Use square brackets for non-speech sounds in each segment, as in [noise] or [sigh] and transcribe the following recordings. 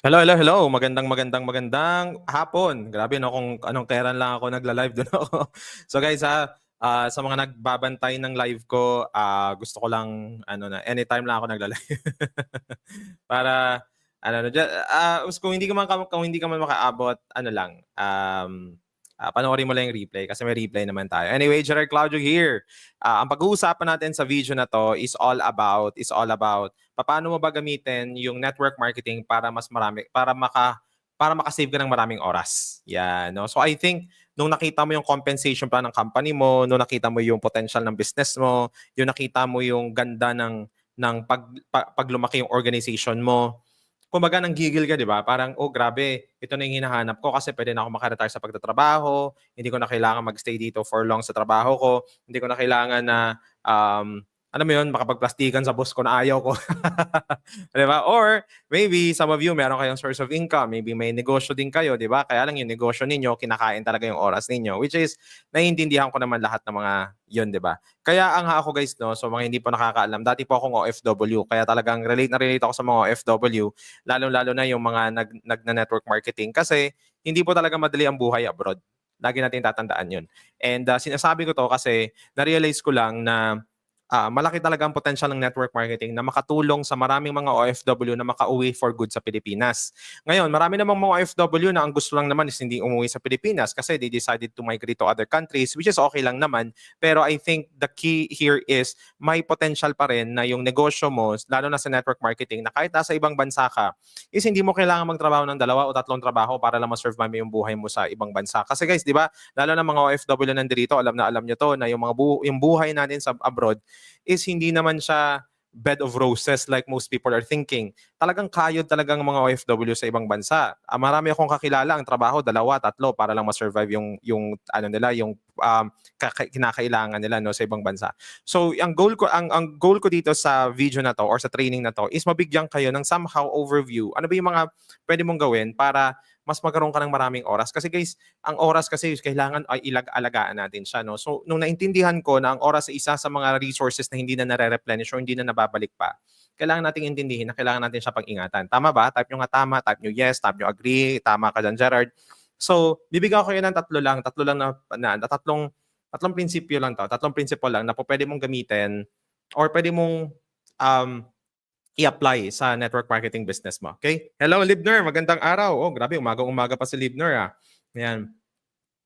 Hello, hello, hello. Magandang, magandang, magandang hapon. Grabe no kung anong kailan lang ako nagla-live [laughs] doon ako. So guys, ha, ah, sa mga nagbabantay ng live ko, ah, gusto ko lang ano na anytime lang ako nagla-live. [laughs] Para ano na ah, kung hindi ka man kung hindi ka man makaabot, ano lang, um, ah, panoorin mo lang yung replay kasi may replay naman tayo. Anyway, Gerard Claudio here. Ah, ang pag-uusapan natin sa video na to is all about is all about paano mo ba gamitin yung network marketing para mas marami para maka para makasave ka ng maraming oras. Yan, no? So I think nung nakita mo yung compensation plan ng company mo, nung nakita mo yung potential ng business mo, yung nakita mo yung ganda ng ng pag, pag, paglumaki yung organization mo, kumbaga nang gigil ka, di ba? Parang, oh grabe, ito na yung hinahanap ko kasi pwede na ako makaretire sa pagtatrabaho, hindi ko na kailangan magstay dito for long sa trabaho ko, hindi ko na kailangan na um, alam mo yun, makapagplastikan sa boss ko na ayaw ko. [laughs] di ba? Or maybe some of you meron kayong source of income, maybe may negosyo din kayo, di ba? Kaya lang yung negosyo ninyo, kinakain talaga yung oras ninyo, which is, naiintindihan ko naman lahat ng mga yun, di ba? Kaya ang ako guys, no, so mga hindi po nakakaalam, dati po akong OFW, kaya talagang relate na relate ako sa mga OFW, lalo-lalo na yung mga nag, nag na network marketing kasi hindi po talaga madali ang buhay abroad. Lagi natin tatandaan yun. And uh, sinasabi ko to kasi na-realize ko lang na uh, malaki talaga ang potential ng network marketing na makatulong sa maraming mga OFW na makauwi for good sa Pilipinas. Ngayon, marami namang mga OFW na ang gusto lang naman is hindi umuwi sa Pilipinas kasi they decided to migrate to other countries which is okay lang naman. Pero I think the key here is may potential pa rin na yung negosyo mo, lalo na sa network marketing, na kahit nasa ibang bansa ka, is hindi mo kailangan magtrabaho ng dalawa o tatlong trabaho para lang ma-serve mo yung buhay mo sa ibang bansa. Kasi guys, di ba, lalo na mga OFW na nandito, alam na alam nyo to, na yung mga bu- yung buhay natin sa abroad, is hindi naman siya bed of roses like most people are thinking. Talagang kayod talagang mga OFW sa ibang bansa. Ah, marami akong kakilala ang trabaho dalawa, tatlo para lang ma-survive yung yung ano nila, yung um, kinakailangan nila no sa ibang bansa. So, ang goal ko ang ang goal ko dito sa video na to or sa training na to is mabigyan kayo ng somehow overview. Ano ba yung mga pwede mong gawin para mas magkaroon ka ng maraming oras. Kasi guys, ang oras kasi kailangan ay ilag-alagaan natin siya. No? So, nung naintindihan ko na ang oras ay isa sa mga resources na hindi na nare-replenish o hindi na nababalik pa, kailangan nating intindihin na kailangan natin siya pag-ingatan. Tama ba? Type nyo nga tama, type nyo yes, type nyo agree, tama ka dyan, Gerard. So, bibigyan ko kayo ng tatlo lang, tatlo lang na, na, na tatlong, tatlong prinsipyo lang to, tatlong prinsipyo lang na po pwede mong gamitin or pwede mong um, i-apply sa network marketing business mo. Okay? Hello, Libner. Magandang araw. Oh, grabe. Umaga-umaga pa si Libner. Ah. Ayan.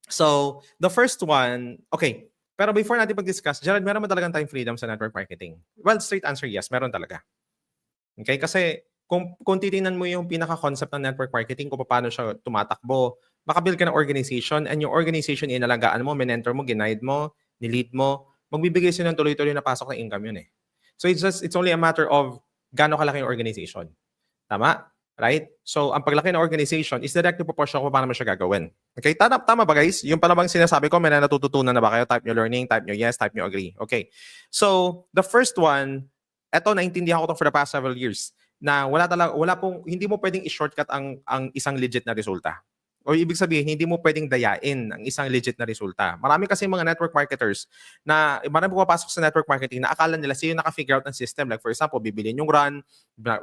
So, the first one, okay. Pero before natin pag-discuss, Gerald, meron mo talagang time freedom sa network marketing? Well, straight answer, yes. Meron talaga. Okay? Kasi kung, kung titingnan mo yung pinaka-concept ng network marketing, kung paano siya tumatakbo, makabuild ka ng organization and yung organization inalagaan mo, mentor mo, ginaid mo, nilead mo, magbibigay siya ng tuloy-tuloy na pasok ng income yun eh. So it's just, it's only a matter of gaano kalaki yung organization. Tama? Right? So, ang paglaki ng organization is directly proportional kung paano mo siya gagawin. Okay? Tama, tama ba guys? Yung pala bang sinasabi ko, may na natututunan na ba kayo? Type nyo learning, type nyo yes, type nyo agree. Okay. So, the first one, eto, naintindihan ko to for the past several years na wala talaga, wala pong, hindi mo pwedeng i-shortcut ang, ang isang legit na resulta. O ibig sabihin, hindi mo pwedeng dayain ang isang legit na resulta. Marami kasi mga network marketers na marami pumapasok sa network marketing na akala nila sila naka-figure out ng system. Like for example, bibilin yung run,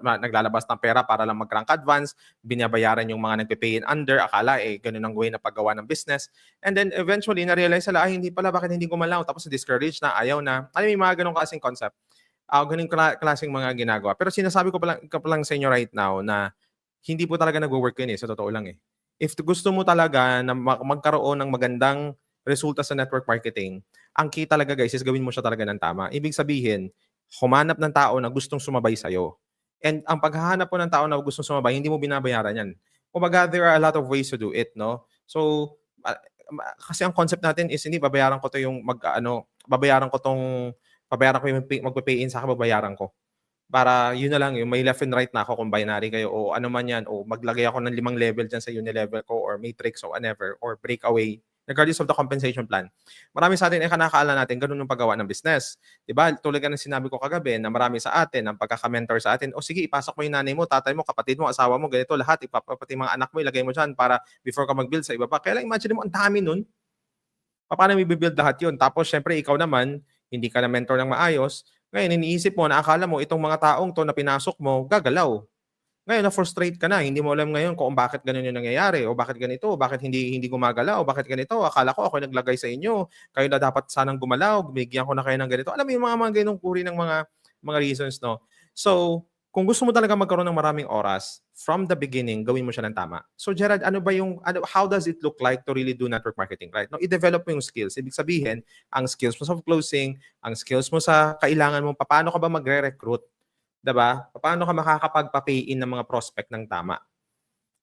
naglalabas ng pera para lang mag-rank advance, binabayaran yung mga nagpe-pay in under, akala eh ganun ang way na paggawa ng business. And then eventually, na-realize sila, ay hindi pala, bakit hindi gumalaw? Tapos na-discourage na, ayaw na. Ano may mga ganun kasing concept. Uh, ganun klaseng mga ginagawa. Pero sinasabi ko pa lang, ko pa lang sa inyo right now na hindi po talaga nag-work yun eh. Sa totoo lang eh if gusto mo talaga na magkaroon ng magandang resulta sa network marketing, ang key talaga guys is gawin mo siya talaga ng tama. Ibig sabihin, humanap ng tao na gustong sumabay sa'yo. And ang paghahanap po ng tao na gustong sumabay, hindi mo binabayaran yan. Kumbaga, there are a lot of ways to do it, no? So, kasi ang concept natin is hindi babayaran ko to yung mag ano, babayaran ko tong babayaran ko yung magpe-pay in sa akin, babayaran ko para yun na lang, yung may left and right na ako kung binary kayo o ano man yan, o maglagay ako ng limang level dyan sa level ko or matrix o whatever, or breakaway, regardless of the compensation plan. Marami sa atin ay eh, kanakaala natin ganun yung paggawa ng business. Diba? Tulad ng sinabi ko kagabi na marami sa atin ang pagkaka-mentor sa atin, o sige, ipasok mo yung nanay mo, tatay mo, kapatid mo, asawa mo, ganito, lahat, ipapati mga anak mo, ilagay mo dyan para before ka mag-build sa iba pa. Kaya lang imagine mo, ang dami nun. Paano i-build lahat yun? Tapos, syempre, ikaw naman, hindi ka na mentor ng maayos, ngayon, iniisip mo na akala mo itong mga taong to na pinasok mo, gagalaw. Ngayon na-frustrate ka na, hindi mo alam ngayon kung bakit ganun yung nangyayari o bakit ganito, o bakit hindi hindi gumagalaw, o bakit ganito. Akala ko ako yung naglagay sa inyo. Kayo na dapat sanang gumalaw, bigyan ko na kayo ng ganito. Alam mo yung mga mga ganung uri ng mga mga reasons, no? So, kung gusto mo talaga magkaroon ng maraming oras, from the beginning, gawin mo siya ng tama. So Gerard, ano ba yung, ano, how does it look like to really do network marketing, right? No, i-develop mo yung skills. Ibig sabihin, ang skills mo sa closing, ang skills mo sa kailangan mo, paano ka ba magre-recruit? 'Di ba? Paano ka makakapagpa-pay in ng mga prospect ng tama?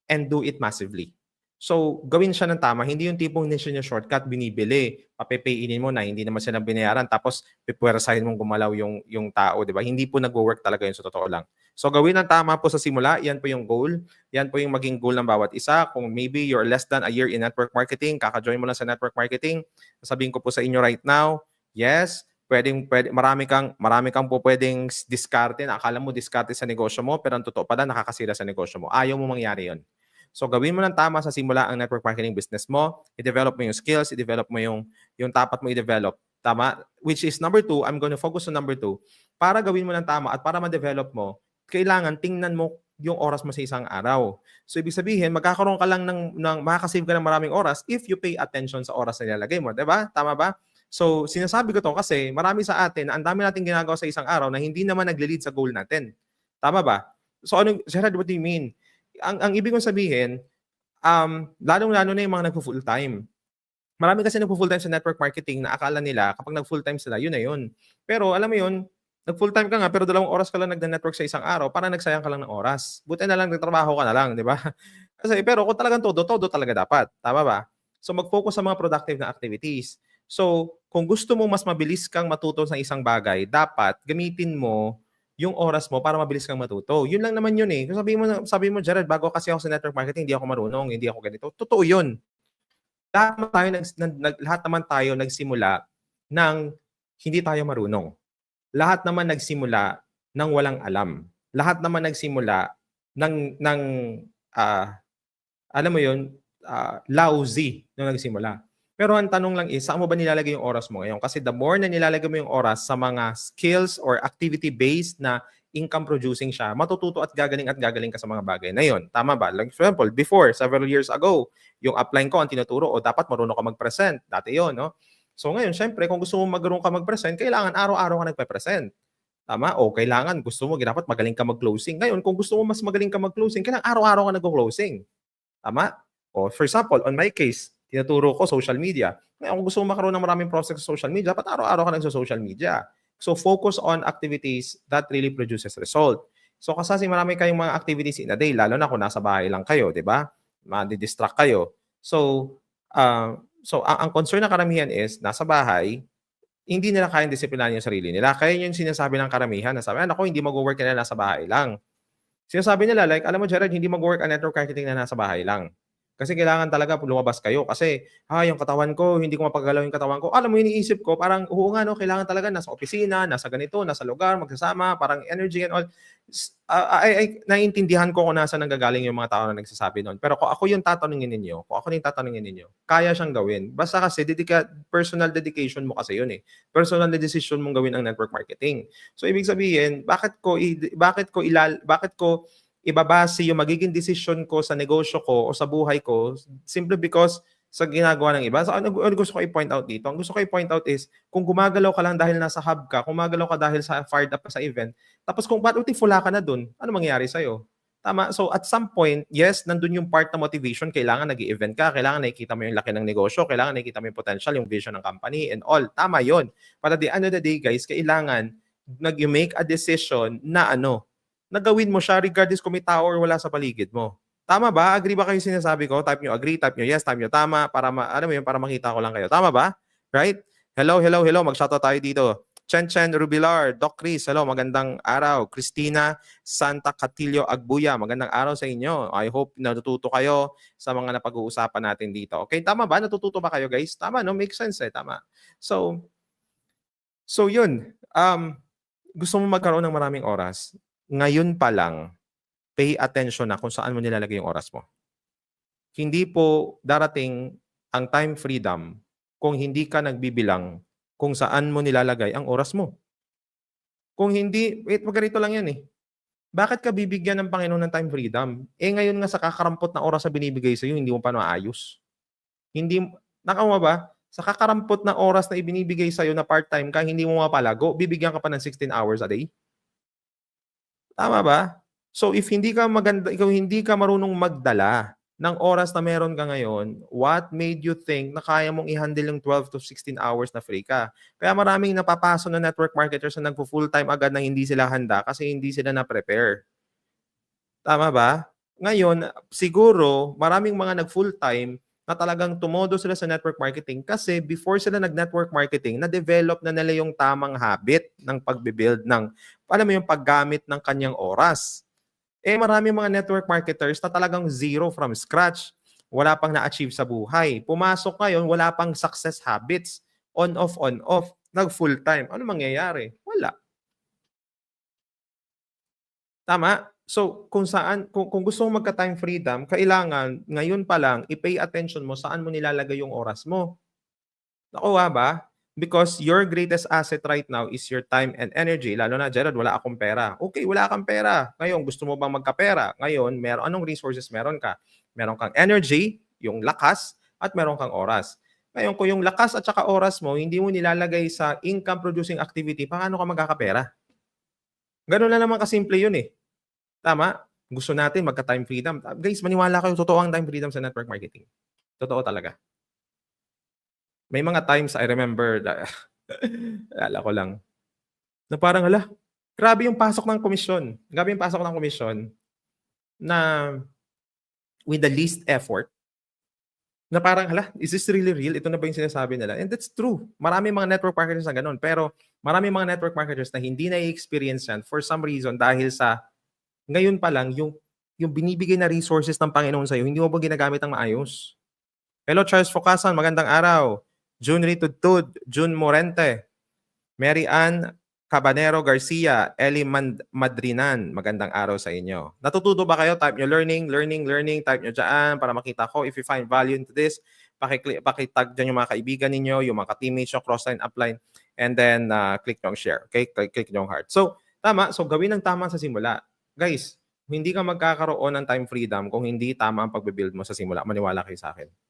And do it massively. So, gawin siya ng tama. Hindi yung tipong hindi niya shortcut, binibili. Papepainin mo na, hindi naman sila binayaran. Tapos, pipwersahin mong gumalaw yung, yung tao, di ba? Hindi po nag-work talaga yun sa totoo lang. So, gawin ng tama po sa simula. Yan po yung goal. Yan po yung maging goal ng bawat isa. Kung maybe you're less than a year in network marketing, kaka-join mo lang sa network marketing, sabihin ko po sa inyo right now, yes, pwedeng, pwede, marami kang, marami kang po pwedeng diskarte na akala mo diskarte sa negosyo mo, pero ang totoo pala nakakasira sa negosyo mo. Ayaw mo mangyari yon. So gawin mo ng tama sa simula ang network marketing business mo, i-develop mo yung skills, i-develop mo yung, yung dapat mo i-develop. Tama? Which is number two, I'm going to focus on number two. Para gawin mo ng tama at para ma-develop mo, kailangan tingnan mo yung oras mo sa isang araw. So ibig sabihin, magkakaroon ka lang ng, ng makakasave ka ng maraming oras if you pay attention sa oras na nilalagay mo. 'di ba? Tama ba? So sinasabi ko to kasi marami sa atin ang dami nating ginagawa sa isang araw na hindi naman nagle-lead sa goal natin. Tama ba? So ano, Gerard, what do you mean? Ang, ang ibig kong sabihin, um, lalong-lalo na yung mga nagpo-full time. Marami kasi nagpo-full time sa network marketing na akala nila kapag nag-full time sila, yun na yun. Pero alam mo yun, nag-full time ka nga pero dalawang oras ka lang nagda-network sa isang araw, para nagsayang ka lang ng oras. Buti na lang nagtrabaho ka na lang, di ba? [laughs] Kasi pero kung talagang todo, todo talaga dapat. Tama ba? So mag-focus sa mga productive na activities. So kung gusto mo mas mabilis kang matuto sa isang bagay, dapat gamitin mo yung oras mo para mabilis kang matuto. Yun lang naman yun eh. Sabi mo, sabi mo, Jared, bago kasi ako sa network marketing, hindi ako marunong, hindi ako ganito. Totoo yun. Lahat naman tayo, nag, lahat naman tayo nagsimula ng hindi tayo marunong. Lahat naman nagsimula ng walang alam. Lahat naman nagsimula ng, ng uh, alam mo yun, uh, lousy nung nagsimula. Pero ang tanong lang is, saan mo ba nilalagay yung oras mo ngayon? Kasi the more na nilalagay mo yung oras sa mga skills or activity-based na income producing siya, matututo at gagaling at gagaling ka sa mga bagay na yon. Tama ba? Like for example, before, several years ago, yung upline ko ang tinuturo, o dapat marunong ka mag-present. Dati yon, no? So ngayon, syempre, kung gusto mo magkaroon ka mag-present, kailangan araw-araw ka nagpe-present. Tama? O kailangan, gusto mo, dapat magaling ka mag-closing. Ngayon, kung gusto mo mas magaling ka mag-closing, kailangan araw-araw ka nag-closing. Tama? O for example, on my case, tinuturo ko social media. Ngayon, kung gusto mo makaroon ng maraming prospects sa social media, dapat araw-araw ka lang sa social media. So, focus on activities that really produces result. So, kasi marami kayong mga activities in a day, lalo na kung nasa bahay lang kayo, di ba? Madi-distract kayo. So, uh, so ang, ang concern ng karamihan is, nasa bahay, hindi nila kayang disiplinahan yung sarili nila. Kaya yung sinasabi ng karamihan, na sabi, ako, hindi mag-work nila nasa bahay lang. Sinasabi nila, like, alam mo, Jared, hindi mag-work ang network marketing na nasa bahay lang. Kasi kailangan talaga lumabas kayo. Kasi, ha, yung katawan ko, hindi ko mapagalaw yung katawan ko. Alam mo, iniisip ko, parang, oo nga, no, kailangan talaga nasa opisina, nasa ganito, nasa lugar, magsasama, parang energy and all. Uh, ay, ay, naiintindihan ko kung nasa nanggagaling yung mga tao na nagsasabi noon. Pero kung ako yung tatanungin ninyo, kung ako yung tatanungin ninyo, kaya siyang gawin. Basta kasi, dedika, personal dedication mo kasi yun eh. Personal na decision mong gawin ang network marketing. So, ibig sabihin, bakit ko, bakit ko ilal, bakit ko ibabase yung magiging decision ko sa negosyo ko o sa buhay ko simply because sa ginagawa ng iba. So, ano, ano gusto ko i-point out dito? Ang gusto ko i-point out is, kung gumagalaw ka lang dahil nasa hub ka, kung gumagalaw ka dahil sa fired up sa event, tapos kung pati fula ka na dun, ano mangyayari sa'yo? Tama. So at some point, yes, nandun yung part na motivation, kailangan nag event ka, kailangan nakikita mo yung laki ng negosyo, kailangan nakikita mo yung potential, yung vision ng company and all. Tama yon. At the end of the day, guys, kailangan nag-make a decision na ano, na gawin mo siya regardless kung may tao or wala sa paligid mo. Tama ba? Agree ba kayo sinasabi ko? Type nyo agree, type nyo yes, type nyo tama para ma, ano mo yun, para makita ko lang kayo. Tama ba? Right? Hello, hello, hello. Mag-shoutout tayo dito. Chen Chen Rubilar, Doc Chris, hello, magandang araw. Christina Santa Catillo Agbuya, magandang araw sa inyo. I hope natututo kayo sa mga napag-uusapan natin dito. Okay, tama ba? Natututo ba kayo guys? Tama, no? Make sense eh, tama. So, so yun. Um, gusto mo magkaroon ng maraming oras, ngayon pa lang, pay attention na kung saan mo nilalagay yung oras mo. Hindi po darating ang time freedom kung hindi ka nagbibilang kung saan mo nilalagay ang oras mo. Kung hindi, wait, ganito lang yan eh. Bakit ka bibigyan ng Panginoon ng time freedom? Eh ngayon nga sa kakarampot na oras na binibigay sa iyo, hindi mo pa naayos. Hindi nakawa ba? Sa kakarampot na oras na ibinibigay sa iyo na part-time ka, hindi mo mapalago, bibigyan ka pa ng 16 hours a day. Tama ba? So if hindi ka maganda, ikaw hindi ka marunong magdala ng oras na meron ka ngayon, what made you think na kaya mong i-handle yung 12 to 16 hours na free ka? Kaya maraming napapaso na network marketers na nagpo-full-time agad na hindi sila handa kasi hindi sila na-prepare. Tama ba? Ngayon, siguro, maraming mga nag-full-time na talagang tumodo sila sa network marketing kasi before sila nag-network marketing, na-develop na nila yung tamang habit ng pagbibuild ng, alam mo yung paggamit ng kanyang oras. Eh marami mga network marketers na talagang zero from scratch. Wala pang na-achieve sa buhay. Pumasok ngayon, wala pang success habits. On, off, on, off. Nag full time. Ano mangyayari? Wala. Tama? So, kung saan, kung, kung gusto mo magka-time freedom, kailangan ngayon pa lang, i-pay attention mo saan mo nilalagay yung oras mo. Nakuha ba? Because your greatest asset right now is your time and energy. Lalo na, Gerald, wala akong pera. Okay, wala kang pera. Ngayon, gusto mo bang magkapera? Ngayon, meron, anong resources meron ka? Meron kang energy, yung lakas, at meron kang oras. Ngayon, kung yung lakas at saka oras mo, hindi mo nilalagay sa income-producing activity, paano ka magkakapera? Ganun na naman kasimple yun eh. Tama? Gusto natin magka-time freedom. Guys, maniwala kayo, totoo ang time freedom sa network marketing. Totoo talaga. May mga times I remember, da- alala ko lang, na parang, hala, grabe yung pasok ng komisyon. Grabe yung pasok ng komisyon na with the least effort, na parang, hala, is this really real? Ito na ba yung sinasabi nila? And that's true. Marami mga network marketers na ganun. Pero marami mga network marketers na hindi na-experience yan for some reason dahil sa ngayon pa lang, yung, yung binibigay na resources ng Panginoon sa'yo, hindi mo ba ginagamit ng maayos? Hello, Charles Focasan. Magandang araw. June Ritudtud, June Morente, Mary Ann Cabanero Garcia, Eli Madrinan. Magandang araw sa inyo. Natututo ba kayo? Type nyo learning, learning, learning. Type nyo dyan para makita ko. If you find value into this, pakiclick, pakitag dyan yung mga kaibigan ninyo, yung mga teammates nyo, crossline, upline, and then uh, click nyo share. Okay? Click, click nyo heart. So, tama. So, gawin ng tama sa simula. Guys, hindi ka magkakaroon ng time freedom kung hindi tama ang pagbe-build mo sa simula. Maniwala kayo sa akin.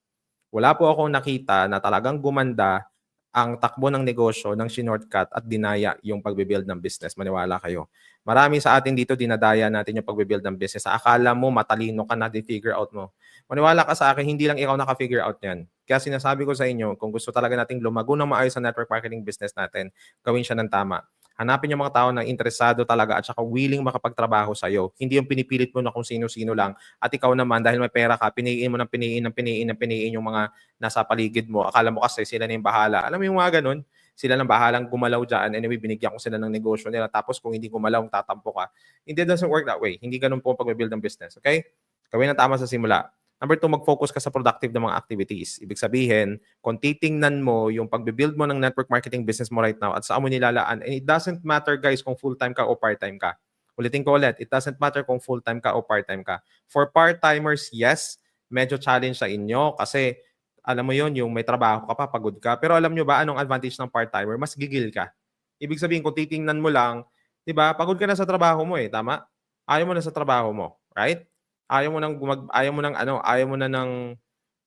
Wala po akong nakita na talagang gumanda ang takbo ng negosyo ng shortcut at dinaya yung pagbe-build ng business. Maniwala kayo. Marami sa atin dito dinadaya natin yung pagbe-build ng business. Akala mo matalino ka na, di-figure out mo. Maniwala ka sa akin, hindi lang ikaw naka-figure out yan. Kaya sinasabi ko sa inyo, kung gusto talaga nating lumago ng maayos sa network marketing business natin, gawin siya ng tama hanapin yung mga tao na interesado talaga at saka willing makapagtrabaho sa iyo. Hindi yung pinipilit mo na kung sino-sino lang at ikaw naman dahil may pera ka, piniin mo ng piniin ng piniin ng piniin yung mga nasa paligid mo. Akala mo kasi sila na yung bahala. Alam mo yung mga ganun? Sila nang bahalang gumalaw dyan. Anyway, binigyan ko sila ng negosyo nila. Tapos kung hindi gumalaw, tatampo ka. Hindi doesn't work that way. Hindi ganun po pag-build ng business. Okay? Gawin na tama sa simula. Number two, mag-focus ka sa productive na mga activities. Ibig sabihin, kung titingnan mo yung pagbe-build mo ng network marketing business mo right now at saan mo nilalaan, and it doesn't matter guys kung full-time ka o part-time ka. Ulitin ko ulit, it doesn't matter kung full-time ka o part-time ka. For part-timers, yes, medyo challenge sa inyo kasi alam mo yon yung may trabaho ka pa, pagod ka. Pero alam nyo ba anong advantage ng part-timer? Mas gigil ka. Ibig sabihin, kung titingnan mo lang, di ba, pagod ka na sa trabaho mo eh, tama? Ayaw mo na sa trabaho mo, right? Ayaw mo nang gumag ayaw mo nang ano, ayaw mo na ng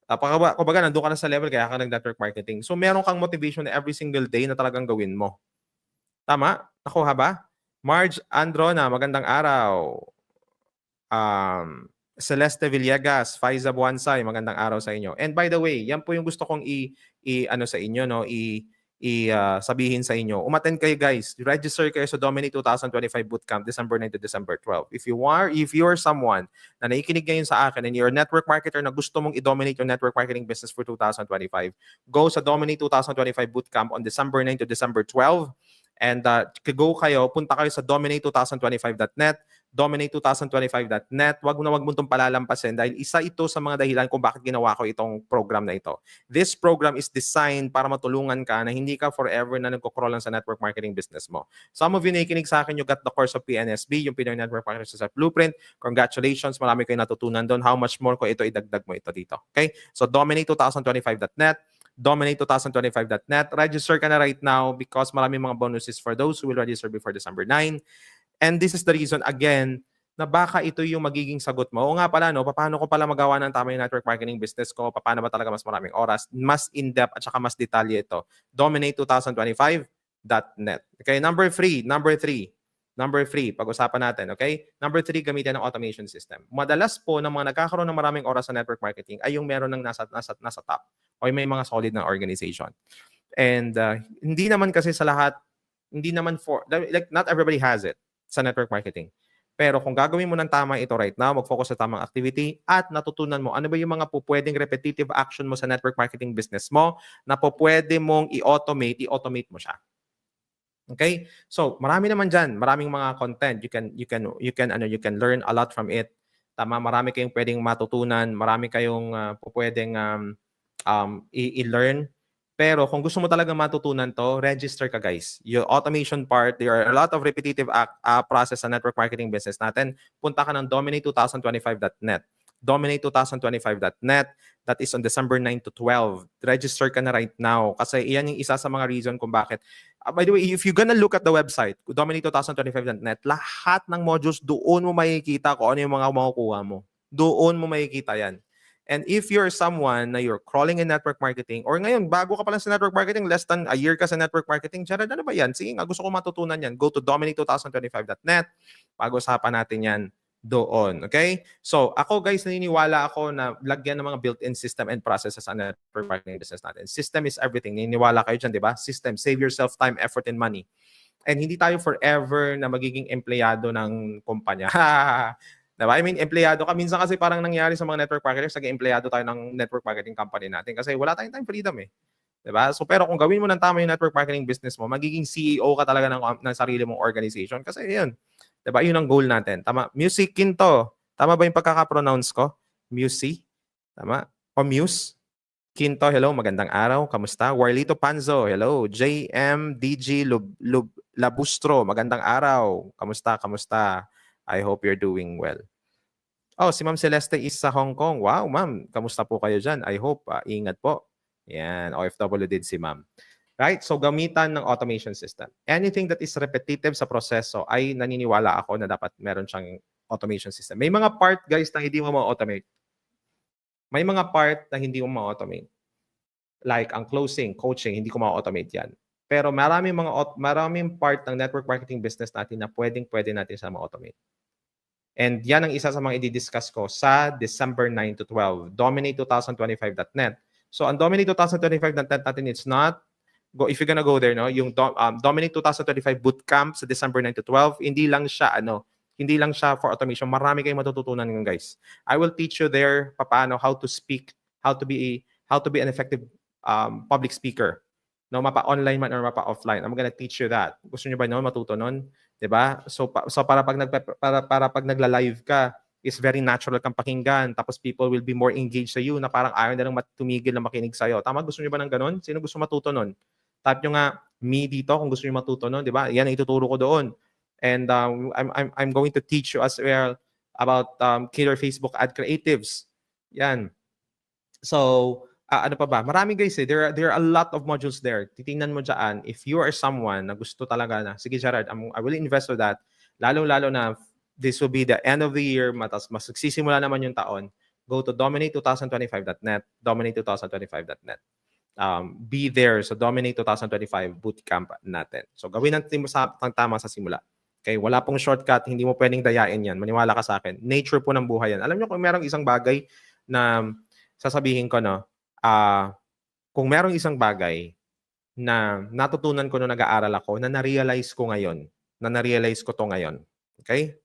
uh, kumbaga, kumbaga nandoon ka na sa level kaya ka nag-network marketing. So meron kang motivation every single day na talagang gawin mo. Tama? Nakuha ba? Marge Androna, magandang araw. Um, Celeste Villegas, Faiza Buansay, magandang araw sa inyo. And by the way, yan po yung gusto kong i, i ano sa inyo no, i i uh, sabihin sa inyo. Umattend kayo guys. Register kayo sa Dominate 2025 Bootcamp December 9 to December 12. If you are if you are someone na nakikinig ngayon sa akin and you're a network marketer na gusto mong i-dominate your network marketing business for 2025, go sa Dominate 2025 Bootcamp on December 9 to December 12 and uh, go kayo, punta kayo sa dominate2025.net dominate2025.net. Wag na wag mo itong palalampasin dahil isa ito sa mga dahilan kung bakit ginawa ko itong program na ito. This program is designed para matulungan ka na hindi ka forever na nagko-crawl lang sa network marketing business mo. Some of you nakikinig sa akin, you got the course of PNSB, yung Pinoy Network Marketing Success Blueprint. Congratulations, marami kayong natutunan doon. How much more ko ito idagdag mo ito dito. Okay? So dominate2025.net dominate2025.net. Register ka na right now because marami mga bonuses for those who will register before December 9. And this is the reason, again, na baka ito yung magiging sagot mo. O nga pala, no, paano ko pala magawa ng tama yung network marketing business ko? Paano ba talaga mas maraming oras? Mas in-depth at saka mas detalye ito. Dominate2025.net. Okay, number three, number three. Number three, pag-usapan natin, okay? Number three, gamitin ng automation system. Madalas po ng mga nagkakaroon ng maraming oras sa network marketing ay yung meron ng nasa, nasa, nasa top o may mga solid na organization. And uh, hindi naman kasi sa lahat, hindi naman for, like not everybody has it sa network marketing. Pero kung gagawin mo ng tama ito right now, mag-focus sa tamang activity at natutunan mo ano ba yung mga po pwedeng repetitive action mo sa network marketing business mo na po pwede mong i-automate, i-automate mo siya. Okay? So, marami naman diyan, maraming mga content. You can you can you can ano, you can learn a lot from it. Tama, marami kayong pwedeng matutunan, marami kayong uh, pwedeng um, um, i-learn. Pero kung gusto mo talaga matutunan to, register ka guys. Yung automation part, there are a lot of repetitive act, uh, process sa network marketing business natin. Punta ka ng dominate2025.net. Dominate2025.net. That is on December 9 to 12. Register ka na right now. Kasi iyan yung isa sa mga reason kung bakit. Uh, by the way, if you're gonna look at the website, dominate2025.net, lahat ng modules doon mo makikita kung ano yung mga makukuha mo. Doon mo makikita yan. And if you're someone na you're crawling in network marketing, or ngayon, bago ka pa lang sa network marketing, less than a year ka sa network marketing, Jared, ano ba yan? Sige nga, gusto ko matutunan yan. Go to dominate2025.net. Pag-usapan natin yan doon. Okay? So, ako guys, naniniwala ako na lagyan ng mga built-in system and processes sa network marketing business natin. System is everything. Naniniwala kayo dyan, di ba? System. Save yourself time, effort, and money. And hindi tayo forever na magiging empleyado ng kumpanya. [laughs] Diba? I mean, empleyado ka. Minsan kasi parang nangyari sa mga network marketers, naging empleyado tayo ng network marketing company natin kasi wala tayong time freedom eh. Diba? So, pero kung gawin mo ng tama yung network marketing business mo, magiging CEO ka talaga ng, ng sarili mong organization. Kasi yun, diba? Yun ang goal natin. Tama? Music Kinto. Tama ba yung pagkaka-pronounce ko? Musi? Tama? O Muse? Kinto, hello, magandang araw. Kamusta? Warlito Panzo, hello. JMDG Lub, Lub, Labustro, magandang araw. Kamusta? Kamusta? I hope you're doing well. Oh, si Ma'am Celeste is sa Hong Kong. Wow, ma'am. Kamusta po kayo dyan? I hope. ah, ingat po. Yan, OFW din si ma'am. Right? So, gamitan ng automation system. Anything that is repetitive sa proseso ay naniniwala ako na dapat meron siyang automation system. May mga part, guys, na hindi mo ma-automate. May mga part na hindi mo ma-automate. Like ang closing, coaching, hindi ko ma-automate yan. Pero maraming mga maraming part ng network marketing business natin na pwedeng pwede natin siya ma-automate. And yan ang isa sa mga i-discuss ko sa December 9 to 12, dominate2025.net. So, ang dominate2025.net natin, it's not, go, if you're gonna go there, no, yung um, Dominate 2025 Bootcamp sa December 9 to 12, hindi lang siya, ano, hindi lang siya for automation. Marami kayong matututunan ng guys. I will teach you there paano how to speak, how to be how to be an effective um, public speaker. No, mapa online man or mapa offline. I'm gonna teach you that. Gusto niyo ba no matuto nun? 'Di ba? So pa, so para pag nag para, para pag nagla-live ka, is very natural kang pakinggan. Tapos people will be more engaged sa you na parang ayaw na lang tumigil na makinig sa'yo. Tama? Gusto niyo ba ng ganun? Sino gusto matuto nun? Tap nyo nga me dito kung gusto niyo matuto nun. Di ba? Yan ang ituturo ko doon. And um, I'm, I'm, I'm going to teach you as well about um, killer Facebook ad creatives. Yan. So, ah, ano pa ba? Marami guys eh. There are, there are a lot of modules there. Titingnan mo dyan. If you are someone na gusto talaga na, sige Gerard, I'm, I will invest with that. Lalo-lalo na this will be the end of the year, matas mas magsisimula naman yung taon, go to dominate2025.net, dominate2025.net. Um, be there sa Dominate 2025 bootcamp natin. So gawin natin sa tama sa simula. Okay, wala pong shortcut, hindi mo pwedeng dayain yan. Maniwala ka sa akin. Nature po ng buhay yan. Alam niyo kung merong isang bagay na sasabihin ko no, ah kung merong isang bagay na natutunan ko nung nag-aaral ako na na-realize ko ngayon, na na-realize ko to ngayon. Okay?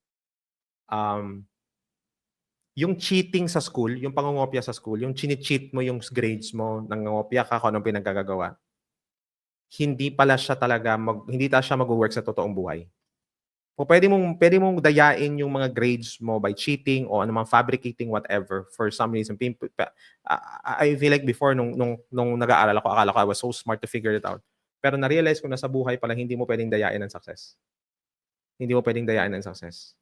um, yung cheating sa school, yung pangungopia sa school, yung chini-cheat mo yung grades mo, nangungopia ka kung anong pinagkagagawa, hindi pala siya talaga, mag, hindi ta siya mag-work sa totoong buhay. O pwede mong, pwede mong dayain yung mga grades mo by cheating o anumang fabricating whatever for some reason. I feel like before nung, nung, nung nag-aaral ako, akala ko I was so smart to figure it out. Pero na-realize ko na sa buhay pala hindi mo pwedeng dayain ng success. Hindi mo pwedeng dayain ng success.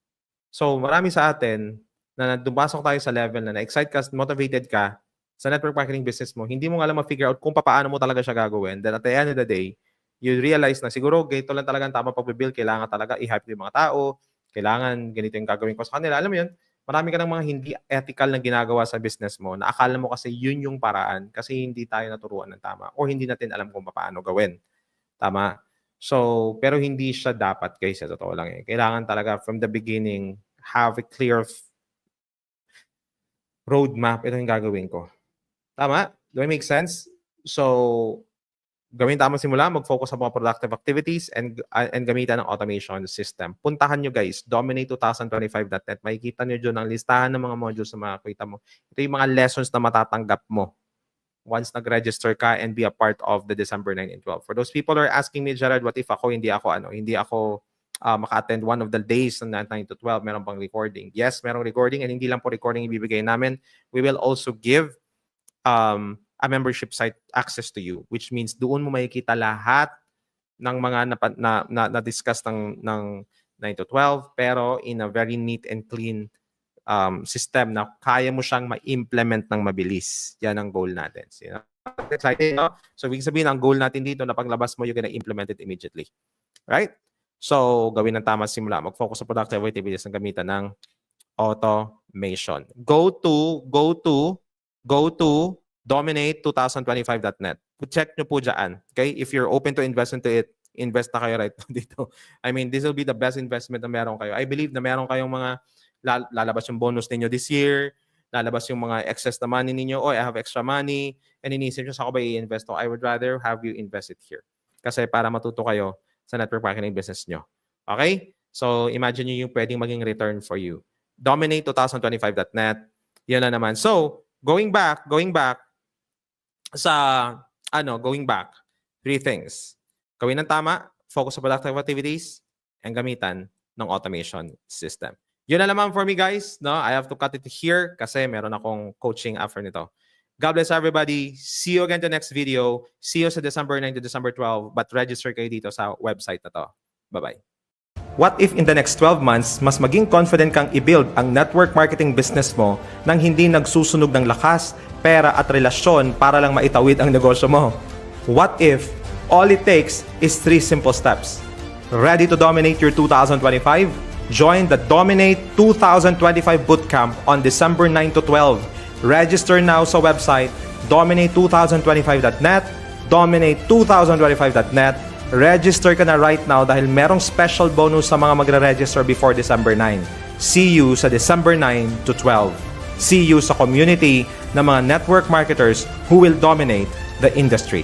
So, marami sa atin na dumasok tayo sa level na na-excite ka, motivated ka sa network marketing business mo, hindi mo nga alam ma-figure out kung paano mo talaga siya gagawin. Then at the end of the day, you realize na siguro ganito lang talaga ang tamang pag-build, kailangan talaga i-hype yung mga tao, kailangan ganito yung gagawin ko sa kanila. Alam mo yun, marami ka ng mga hindi ethical na ginagawa sa business mo na akala mo kasi yun yung paraan kasi hindi tayo naturuan ng tama o hindi natin alam kung paano gawin. Tama? So, pero hindi siya dapat guys, sa totoo lang eh. Kailangan talaga from the beginning have a clear roadmap. Ito yung gagawin ko. Tama? Do I make sense? So, gawin tama simula, mag-focus sa mga productive activities and uh, and gamitan ng automation system. Puntahan nyo guys, dominate2025.net. Makikita nyo dyan ang listahan ng mga modules na makikita mo. Ito yung mga lessons na matatanggap mo once nag-register ka and be a part of the December 9 and 12. For those people who are asking me, Gerard, what if ako hindi ako ano, hindi ako uh, maka-attend one of the days ng 9 to 12, meron pang recording. Yes, merong recording and hindi lang po recording ibibigay namin. We will also give um, a membership site access to you, which means doon mo makikita lahat ng mga na, na, na, na-discuss ng, ng 9 to 12, pero in a very neat and clean um, system na kaya mo siyang ma-implement ng mabilis. Yan ang goal natin. So, you know? Exciting, no? So, ibig sabihin, ang goal natin dito na paglabas mo, you're gonna implement it immediately. Right? So, gawin ng tama simula. Mag-focus sa productive activities ng gamitan ng automation. Go to, go to, go to dominate2025.net. Check nyo po dyan. Okay? If you're open to invest into it, invest na kayo right [laughs] dito. I mean, this will be the best investment na meron kayo. I believe na meron kayong mga lal- lalabas yung bonus ninyo this year, lalabas yung mga excess na money ninyo, oh, I have extra money, and inisip nyo, sa ako ba i-invest to? I would rather have you invest it here. Kasi para matuto kayo sa network marketing business nyo. Okay? So, imagine nyo yung pwedeng maging return for you. Dominate2025.net. Yun na naman. So, going back, going back sa, ano, going back, three things. Gawin ng tama, focus sa productive activities, and gamitan ng automation system. Yun na naman for me guys. No? I have to cut it here kasi meron akong coaching after nito. God bless everybody. See you again the next video. See you sa December 9 to December 12. But register kayo dito sa website na to. Bye-bye. What if in the next 12 months, mas maging confident kang i-build ang network marketing business mo nang hindi nagsusunog ng lakas, pera at relasyon para lang maitawid ang negosyo mo? What if all it takes is three simple steps? Ready to dominate your 2025? Join the Dominate 2025 Bootcamp on December 9 to 12. Register now sa website dominate2025.net, dominate2025.net. Register ka na right now dahil merong special bonus sa mga magre-register before December 9. See you sa December 9 to 12. See you sa community ng mga network marketers who will dominate the industry.